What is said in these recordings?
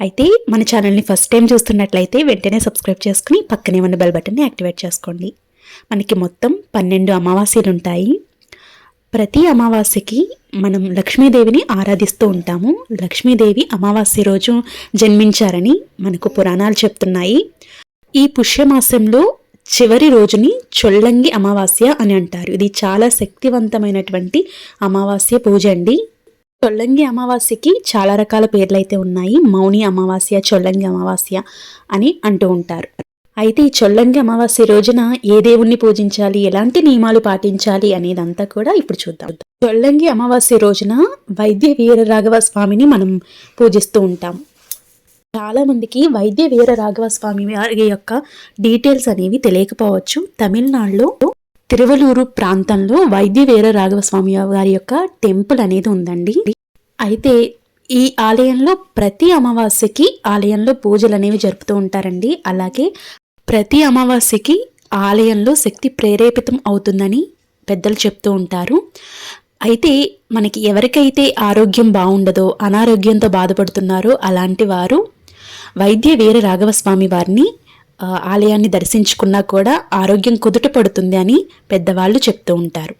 అయితే మన ఛానల్ని ఫస్ట్ టైం చూస్తున్నట్లయితే వెంటనే సబ్స్క్రైబ్ చేసుకుని పక్కనే ఉన్న బెల్ బటన్ని యాక్టివేట్ చేసుకోండి. మనకి మొత్తం పన్నెండు అమావాస్యలు ఉంటాయి ప్రతి అమావాస్యకి మనం లక్ష్మీదేవిని ఆరాధిస్తూ ఉంటాము. లక్ష్మీదేవి అమావాస్య రోజు జన్మించారని మనకు పురాణాలు చెప్తున్నాయి. ఈ పుష్యమాసంలో చివరి రోజుని చొల్లంగి అమావాస్య అని అంటారు. ఇది చాలా శక్తివంతమైనటువంటి అమావాస్య పూజ అండి. చొల్లంగి అమావాస్యకి చాలా రకాల పేర్లు అయితే ఉన్నాయి. మౌని అమావాస్య చొల్లంగి అమావాస్య అని అంటూ ఉంటారు. అయితే ఈ చొల్లంగి అమావాస్య రోజున ఏ దేవుణ్ణి పూజించాలి? ఎలాంటి నియమాలు పాటించాలి అనేదంతా కూడా ఇప్పుడు చూద్దాం. చొల్లంగి అమావాస్య రోజున వైద్య వీర రాఘవ స్వామిని మనం పూజిస్తూ ఉంటాం. చాలామందికి వైద్య వీర రాఘవ స్వామి వారి యొక్క డీటెయిల్స్ అనేవి తెలియకపోవచ్చు. తమిళనాడులో తిరువలూరు ప్రాంతంలో వైద్య వీర రాఘవస్వామి వారి యొక్క టెంపుల్ అనేది ఉందండి. అయితే ఈ ఆలయంలో ప్రతి అమావాస్యకి ఆలయంలో పూజలు అనేవి జరుపుతూ ఉంటారండి. అలాగే ప్రతి అమావాస్యకి ఆలయంలో శక్తి ప్రేరేపితం అవుతుందని పెద్దలు చెప్తూ ఉంటారు. అయితే మనకి ఎవరికైతే ఆరోగ్యం బాగుండదో అనారోగ్యంతో బాధపడుతున్నారో అలాంటి వారు వైద్య వీర రాఘవస్వామి వారిని ఆలయాన్ని దర్శించుకున్నా కూడా ఆరోగ్యం కుదుట పడుతుంది అని పెద్దవాళ్ళు చెప్తూ ఉంటారు.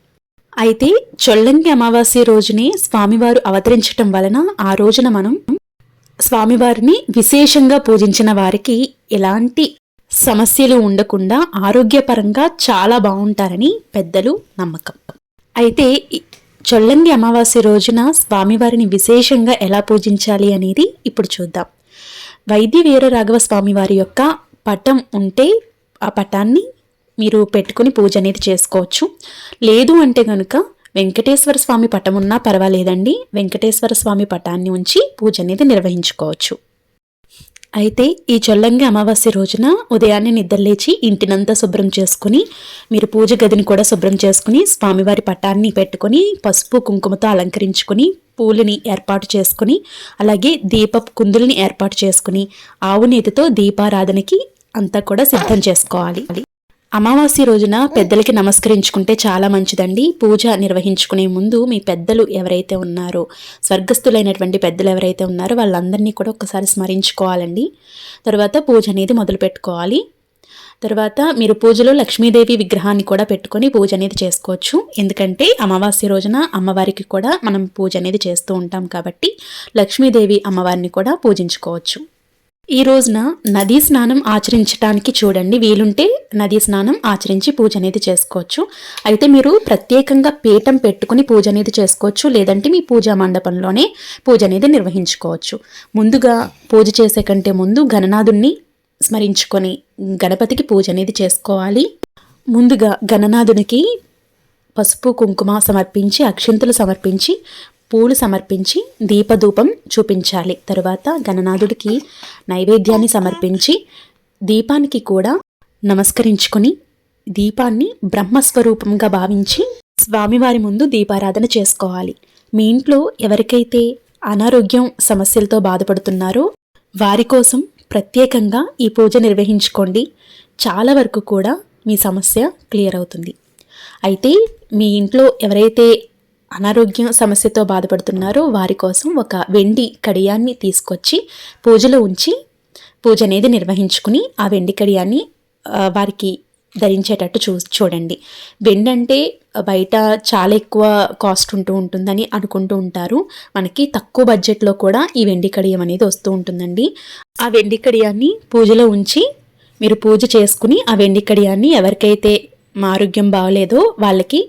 అయితే చొల్లంగి అమావాస్య రోజునే స్వామివారు అవతరించటం వలన ఆ రోజున మనం స్వామివారిని విశేషంగా పూజించిన వారికి ఎలాంటి సమస్యలు ఉండకుండా ఆరోగ్యపరంగా చాలా బాగుంటారని పెద్దలు నమ్మకం. అయితే చొల్లంగి అమావాస్య రోజున స్వామివారిని విశేషంగా ఎలా పూజించాలి అనేది ఇప్పుడు చూద్దాం. వైద్య వీర రాఘవ స్వామి వారి యొక్క పటం ఉంటే ఆ పటాన్ని మీరు పెట్టుకుని పూజ అనేది చేసుకోవచ్చు. లేదు అంటే కనుక వెంకటేశ్వర స్వామి పటం ఉన్నా పర్వాలేదండి. వెంకటేశ్వర స్వామి పటాన్ని ఉంచి పూజ అనేది నిర్వహించుకోవచ్చు. అయితే ఈ చొల్లంగి అమావాస్య రోజున ఉదయాన్నే నిద్రలేచి ఇంటినంతా శుభ్రం చేసుకుని మీరు పూజ గదిని కూడా శుభ్రం చేసుకుని స్వామివారి పటాన్ని పెట్టుకొని పసుపు కుంకుమతో అలంకరించుకుని పూలని ఏర్పాటు చేసుకుని అలాగే దీపపు కుందుల్ని ఏర్పాటు చేసుకుని ఆవు నేతితో దీపారాధనకి అంతా కూడా సిద్ధం చేసుకోవాలి. అమావాస్య రోజున పెద్దలకి నమస్కరించుకుంటే చాలా మంచిదండి. పూజ నిర్వహించుకునే ముందు మీ పెద్దలు ఎవరైతే ఉన్నారో స్వర్గస్థులైనటువంటి పెద్దలు ఎవరైతే ఉన్నారో వాళ్ళందరినీ కూడా ఒకసారి స్మరించుకోవాలండి. తర్వాత పూజ అనేది మొదలు పెట్టుకోవాలి. తర్వాత మీరు పూజలో లక్ష్మీదేవి విగ్రహాన్ని కూడా పెట్టుకొని పూజ అనేది చేసుకోవచ్చు. ఎందుకంటే అమావాస్య రోజున అమ్మవారికి కూడా మనం పూజ అనేది చేస్తూ ఉంటాం కాబట్టి లక్ష్మీదేవి అమ్మవారిని కూడా పూజించుకోవచ్చు. ఈ రోజున నదీ స్నానం ఆచరించడానికి చూడండి. వీలుంటే నదీ స్నానం ఆచరించి పూజ అనేది చేసుకోవచ్చు. అయితే మీరు ప్రత్యేకంగా పీఠం పెట్టుకుని పూజ అనేది చేసుకోవచ్చు. లేదంటే మీ పూజా మండపంలోనే పూజ అనేది నిర్వహించుకోవచ్చు. ముందుగా పూజ చేసే కంటే ముందు గణనాథుణ్ణి స్మరించుకొని గణపతికి పూజ అనేది చేసుకోవాలి. ముందుగా గణనాథునికి పసుపు కుంకుమ సమర్పించి అక్షింతలు సమర్పించి పూలు సమర్పించి దీపధూపం చూపించాలి. తరువాత గణనాథుడికి నైవేద్యాన్ని సమర్పించి దీపానికి కూడా నమస్కరించుకొని దీపాన్ని బ్రహ్మస్వరూపంగా భావించి స్వామివారి ముందు దీపారాధన చేసుకోవాలి. మీ ఇంట్లో ఎవరికైతే అనారోగ్యం సమస్యలతో బాధపడుతున్నారో వారి కోసం ప్రత్యేకంగా ఈ పూజ నిర్వహించుకోండి. చాలా వరకు కూడా మీ సమస్య క్లియర్ అవుతుంది. అయితే మీ ఇంట్లో ఎవరైతే అనారోగ్యం సమస్యతో బాధపడుతున్నారో. వారి కోసం ఒక వెండి కడియాన్ని తీసుకొచ్చి పూజలో ఉంచి పూజ అనేది నిర్వహించుకుని ఆ వెండి కడియాన్ని వారికి ధరించేటట్టు చూ చూడండి. వెండి అంటే బయట చాలా ఎక్కువ కాస్ట్ ఉంటూ ఉంటుందని అనుకుంటూ ఉంటారు. మనకి తక్కువ బడ్జెట్లో కూడా ఈ వెండి కడియం అనేది వస్తూ ఉంటుందండి. ఆ వెండి కడియాన్ని పూజలో ఉంచి మీరు పూజ చేసుకుని ఆ వెండి కడియాన్ని ఎవరికైతే మా ఆరోగ్యం బాగలేదో వాళ్ళకి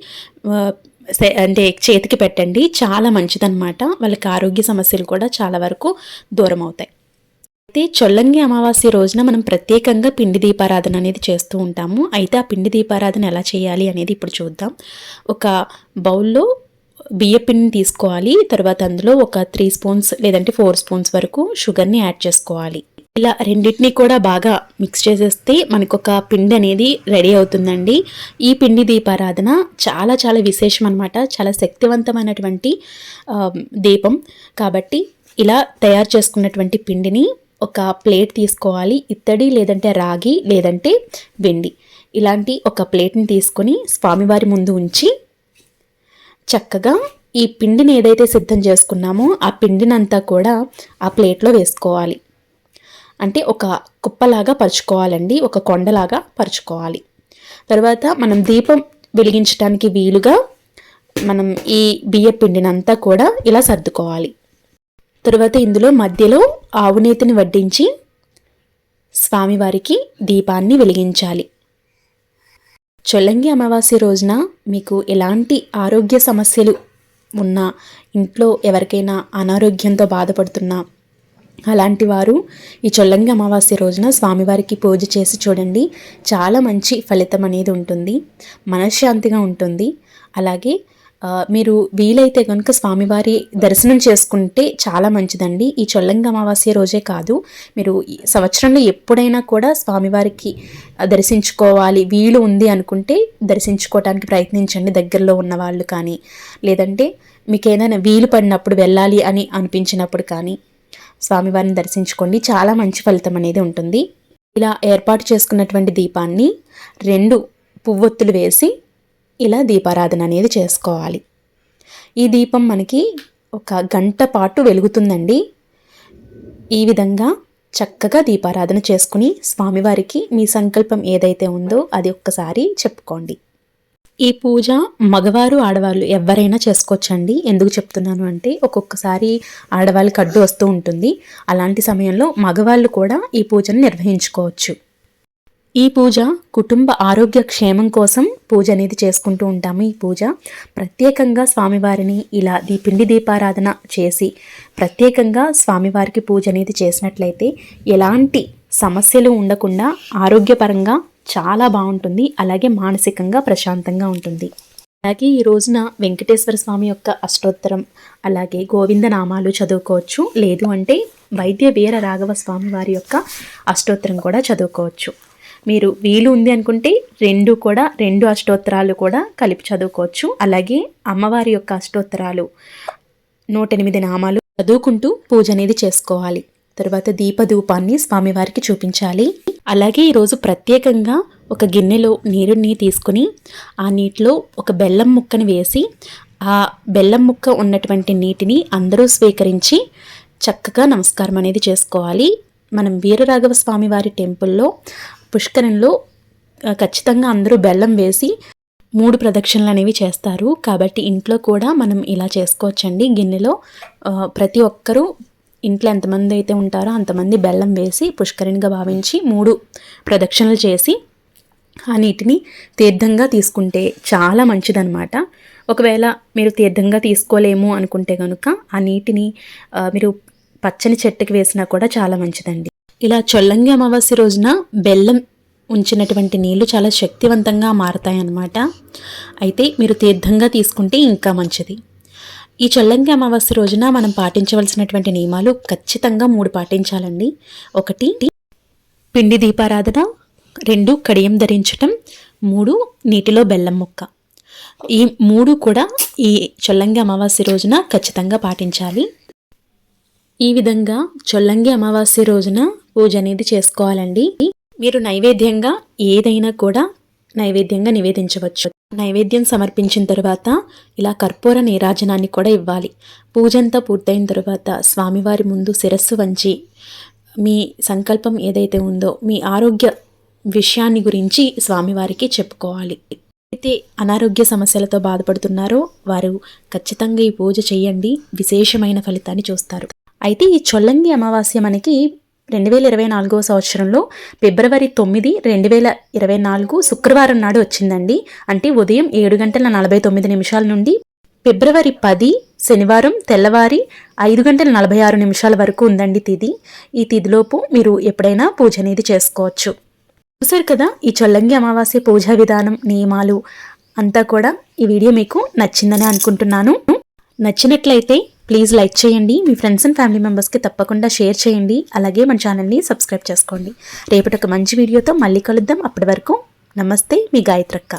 అంటే చేతికి పెట్టండి. చాలా మంచిదన్నమాట. వాళ్ళకి ఆరోగ్య సమస్యలు కూడా చాలా వరకు దూరం అవుతాయి. అయితే చొల్లంగి అమావాస్య రోజున మనం ప్రత్యేకంగా పిండి దీపారాధన అనేది చేస్తూ ఉంటాము. అయితే ఆ పిండి దీపారాధన ఎలా చేయాలి అనేది ఇప్పుడు చూద్దాం. ఒక బౌల్లో బియ్య పిండిని తీసుకోవాలి. తర్వాత అందులో ఒక త్రీ స్పూన్స్ లేదంటే ఫోర్ స్పూన్స్ వరకు షుగర్ని యాడ్ చేసుకోవాలి. ఇలా రెండింటిని కూడా బాగా మిక్స్ చేసేస్తే మనకు ఒక పిండి అనేది రెడీ అవుతుందండి. ఈ పిండి దీపారాధన చాలా చాలా విశేషం అనమాట చాలా శక్తివంతమైనటువంటి దీపం. కాబట్టి ఇలా తయారు చేసుకున్నటువంటి పిండిని ఒక ప్లేట్ తీసుకోవాలి. ఇత్తడి లేదంటే రాగి లేదంటే వెండి. ఇలాంటి ఒక ప్లేట్ని తీసుకొని స్వామివారి ముందు ఉంచి చక్కగా ఈ పిండిని ఏదైతే సిద్ధం చేసుకున్నామో ఆ పిండినంతా కూడా ఆ ప్లేట్లో వేసుకోవాలి. అంటే ఒక కుప్పలాగా పరుచుకోవాలండి ఒక కొండలాగా పరుచుకోవాలి. తర్వాత మనం దీపం వెలిగించడానికి వీలుగా మనం ఈ బియ్య పిండినంతా కూడా ఇలా సర్దుకోవాలి. తర్వాత ఇందులో మధ్యలో ఆవునేతిని వడ్డించి స్వామివారికి దీపాన్ని వెలిగించాలి. చొల్లంగి అమావాస్య రోజున మీకు ఎలాంటి ఆరోగ్య సమస్యలు ఉన్నా ఇంట్లో ఎవరికైనా అనారోగ్యంతో బాధపడుతున్నా అలాంటి వారు ఈ చొల్లంగి అమావాస్య రోజున స్వామివారికి పూజ చేసి చూడండి. చాలా మంచి ఫలితం అనేది ఉంటుంది. మనశ్శాంతిగా ఉంటుంది. అలాగే మీరు వీలైతే కనుక స్వామివారి దర్శనం చేసుకుంటే చాలా మంచిదండి. ఈ చొల్లంగి అమావాస్య రోజే కాదు. మీరు సంవత్సరంలో ఎప్పుడైనా కూడా స్వామివారికి దర్శించుకోవాలి వీలు ఉంది అనుకుంటే దర్శించుకోవడానికి ప్రయత్నించండి దగ్గరలో ఉన్న వాళ్ళు కానీ. లేదంటే మీకు ఏదైనా వీలు పడినప్పుడు వెళ్ళాలి అని అనిపించినప్పుడు కానీ. స్వామివారిని దర్శించుకోండి. చాలా మంచి ఫలితం అనేది ఉంటుంది. ఇలా ఏర్పాటు చేసుకున్నటువంటి దీపాన్ని రెండు పువ్వొత్తులు వేసి ఇలా దీపారాధన అనేది చేసుకోవాలి. ఈ దీపం మనకి ఒక గంట పాటు వెలుగుతుందండి. ఈ విధంగా చక్కగా దీపారాధన చేసుకుని స్వామివారికి మీ సంకల్పం ఏదైతే ఉందో అది ఒక్కసారి చెప్పుకోండి. ఈ పూజ మగవారు ఆడవాళ్ళు ఎవరైనా చేసుకోవచ్చండి. ఎందుకు చెప్తున్నాను అంటే ఒక్కొక్కసారి ఆడవాళ్ళకి అడ్డు వస్తూ ఉంటుంది. అలాంటి సమయంలో మగవాళ్ళు కూడా ఈ పూజను నిర్వహించుకోవచ్చు. ఈ పూజ కుటుంబ ఆరోగ్య క్షేమం కోసం పూజ అనేది చేసుకుంటూ ఉంటాము ఈ పూజ. ప్రత్యేకంగా స్వామివారిని ఇలా దీపిండి దీపారాధన చేసి ప్రత్యేకంగా స్వామివారికి పూజ అనేది చేసినట్లయితే ఎలాంటి సమస్యలు ఉండకుండా ఆరోగ్యపరంగా చాలా బాగుంటుంది. అలాగే మానసికంగా ప్రశాంతంగా ఉంటుంది. అలాగే ఈ రోజున వెంకటేశ్వర స్వామి యొక్క అష్టోత్తరం అలాగే గోవింద నామాలు చదువుకోవచ్చు. లేదు అంటే వైద్య వీర రాఘవ స్వామి వారి యొక్క అష్టోత్తరం కూడా చదువుకోవచ్చు. మీరు వీలు ఉంది అనుకుంటే రెండు కూడా రెండు అష్టోత్తరాలు కూడా కలిపి చదువుకోవచ్చు. అలాగే అమ్మవారి యొక్క అష్టోత్తరాలు నూట ఎనిమిది నామాలు చదువుకుంటూ పూజ అనేది చేసుకోవాలి. తర్వాత దీపధూపాన్ని స్వామివారికి చూపించాలి. అలాగే ఈరోజు ప్రత్యేకంగా ఒక గిన్నెలో నీరుని తీసుకుని ఆ నీటిలో ఒక బెల్లం ముక్కను వేసి ఆ బెల్లం ముక్క ఉన్నటువంటి నీటిని అందరూ స్వీకరించి చక్కగా నమస్కారం అనేది చేసుకోవాలి. మనం వీరరాఘవ స్వామి వారి టెంపుల్లో పుష్కరంలో ఖచ్చితంగా అందరూ బెల్లం వేసి మూడు ప్రదక్షిణలు అనేవి చేస్తారు. కాబట్టి ఇంట్లో కూడా మనం ఇలా చేసుకోవచ్చండి. గిన్నెలో ప్రతి ఒక్కరూ ఇంట్లో ఎంతమంది అయితే ఉంటారో అంతమంది బెల్లం వేసి పుష్కరిణిగా భావించి మూడు ప్రదక్షిణలు చేసి ఆ నీటిని తీర్థంగా తీసుకుంటే చాలా మంచిదన్నమాట. ఒకవేళ మీరు తీర్థంగా తీసుకోలేము అనుకుంటే కనుక ఆ నీటిని మీరు పచ్చని చెట్టుకి వేసినా కూడా చాలా మంచిదండి. ఇలా చొల్లంగి అమావాస్య రోజున బెల్లం ఉంచినటువంటి నీళ్ళు చాలా శక్తివంతంగా మారతాయన్నమాట. అయితే మీరు తీర్థంగా తీసుకుంటే ఇంకా మంచిది. ఈ చొల్లంగి అమావాస్య రోజున మనం పాటించవలసినటువంటి నియమాలు ఖచ్చితంగా మూడు పాటించాలండి. ఒకటి పిండి దీపారాధన రెండు కడియం ధరించటం మూడు నీటిలో బెల్లం ముక్క. ఈ మూడు కూడా ఈ చొల్లంగి అమావాస్య రోజున ఖచ్చితంగా పాటించాలి. ఈ విధంగా చొల్లంగి అమావాస్య రోజున పూజ అనేది చేసుకోవాలండి. మీరు నైవేద్యంగా ఏదైనా కూడా నైవేద్యంగా నివేదించవచ్చు. నైవేద్యం సమర్పించిన తర్వాత ఇలా కర్పూర నీరాజనాన్ని కూడా ఇవ్వాలి. పూజంతా పూర్తయిన తర్వాత స్వామివారి ముందు శిరస్సు వంచి మీ సంకల్పం ఏదైతే ఉందో మీ ఆరోగ్య విషయాన్ని గురించి స్వామివారికి చెప్పుకోవాలి. అయితే అనారోగ్య సమస్యలతో బాధపడుతున్నారో వారు ఖచ్చితంగా ఈ పూజ చేయండి. విశేషమైన ఫలితాన్ని చూస్తారు. అయితే ఈ చొల్లంగి అమావాస్య మనకి రెండు వేల ఇరవై నాలుగో సంవత్సరంలో ఫిబ్రవరి తొమ్మిది రెండు వేల ఇరవై నాలుగు శుక్రవారం నాడు వచ్చిందండి. అంటే ఉదయం ఏడు గంటల నలభై తొమ్మిది నిమిషాల నుండి ఫిబ్రవరి పది శనివారం తెల్లవారి ఐదు గంటల నలభై ఆరు నిమిషాల వరకు ఉందండి తిది. ఈ తిదిలోపు మీరు ఎప్పుడైనా పూజ అనేది చేసుకోవచ్చు. చూసారు కదా ఈ చొల్లంగి అమావాస్య పూజా విధానం నియమాలు అంతా కూడా ఈ వీడియో మీకు నచ్చిందని అనుకుంటున్నాను. నచ్చినట్లయితే ప్లీజ్ లైక్ చేయండి. మీ ఫ్రెండ్స్ అండ్ ఫ్యామిలీ మెంబర్స్కి తప్పకుండా షేర్ చేయండి. అలాగే మన ఛానల్ని సబ్స్క్రైబ్ చేసుకోండి. రేపటి ఒక మంచి వీడియోతో మళ్ళీ కలుద్దాం. అప్పటి వరకు నమస్తే మీ గాయత్రక్క.